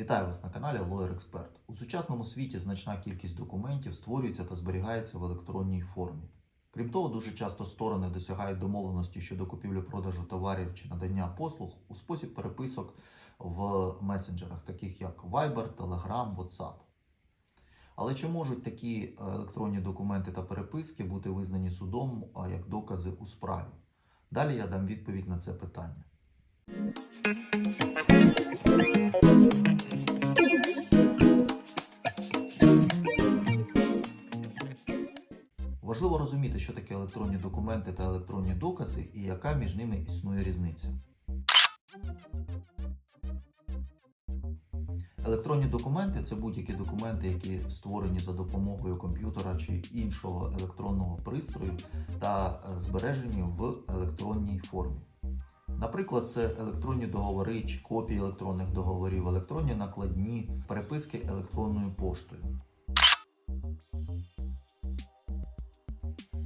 Вітаю вас на каналі Lawyer Expert. У сучасному світі значна кількість документів створюється та зберігається в електронній формі. Крім того, дуже часто сторони досягають домовленості щодо купівлі-продажу товарів чи надання послуг у спосіб переписок в месенджерах, таких як Viber, Telegram, WhatsApp. Але чи можуть такі е, електронні документи та переписки бути визнані судом як докази у справі? Далі я дам відповідь на це питання. Важливо розуміти, що таке електронні документи та електронні докази і яка між ними існує різниця. Електронні документи це будь-які документи, які створені за допомогою комп'ютера чи іншого електронного пристрою та е, збережені в електронній формі. Наприклад, це електронні договори чи копії електронних договорів, електронні накладні, переписки електронною поштою.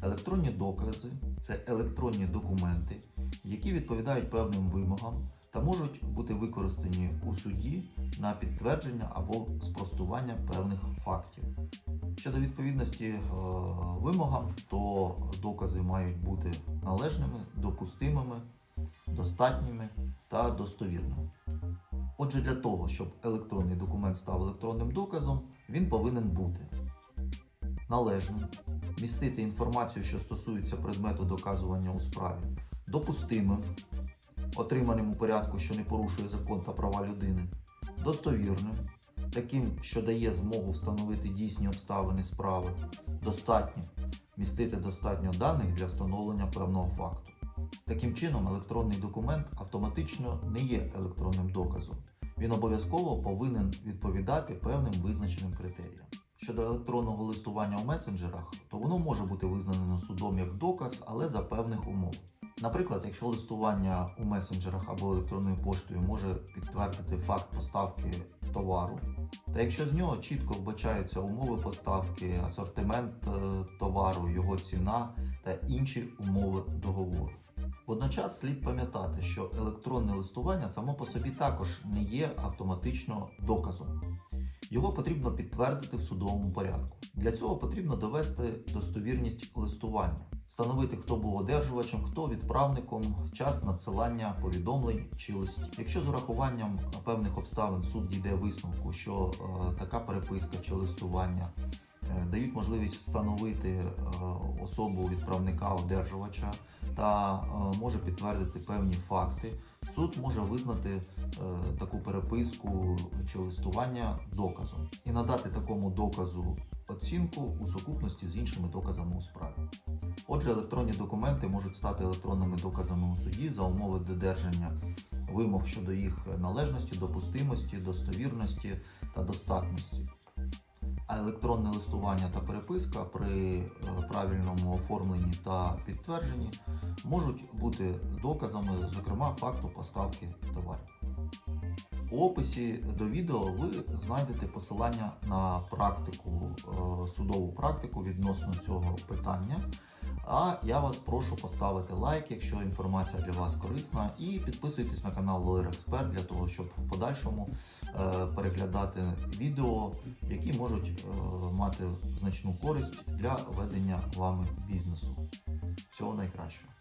Електронні докази це електронні документи, які відповідають певним вимогам та можуть бути використані у суді на підтвердження або спростування певних фактів. Щодо відповідності е, вимогам, то докази мають бути належними, допустимими, достатніми та достовірними. Отже, для того, щоб електронний документ став електронним доказом, він повинен бути належним, містити інформацію, що стосується предмету доказування у справі, допустимим, отриманим у порядку, що не порушує закон та права людини, достовірним, таким, що дає змогу встановити дійсні обставини справи, достатнім, містити достатньо даних для встановлення певного факту. Таким чином, електронний документ автоматично не є електронним доказом. Він обов'язково повинен відповідати певним визначеним критеріям. Щодо електронного листування у месенджерах, то воно може бути визнано судом як доказ, але за певних умов. Наприклад, якщо листування у месенджерах або електронною поштою може підтвердити факт поставки товару, та якщо з нього чітко вбачаються умови поставки, асортимент е, товару, його ціна та інші умови договору. Водночас слід пам'ятати, що електронне листування само по собі також не є автоматично доказом. Його потрібно підтвердити в судовому порядку. Для цього потрібно довести достовірність листування, встановити, хто був одержувачем, хто відправником, час надсилання повідомлень чи листів. Якщо з урахуванням певних обставин суд дійде висновку, що е, така переписка чи листування е, дають можливість встановити е, особу відправника одержувача та е, може підтвердити певні факти, суд може визнати е, таку переписку чи листування доказом і надати такому доказу оцінку у сукупності з іншими доказами у справі. Отже, електронні документи можуть стати електронними доказами у суді за умови додержання вимог щодо їх належності, допустимості, достовірності та достатності. Електронне листування та переписка при е, правильному оформленні та підтвердженні можуть бути доказами, зокрема, факту поставки товарів. У описі до відео ви знайдете посилання на практику, е, судову практику відносно цього питання. А я вас прошу поставити лайк, якщо інформація для вас корисна, і підписуйтесь на канал Lawyer Expert для того, щоб в подальшому е, переглядати відео, які можуть е, мати значну користь для ведення вами бізнесу. Всього найкращого.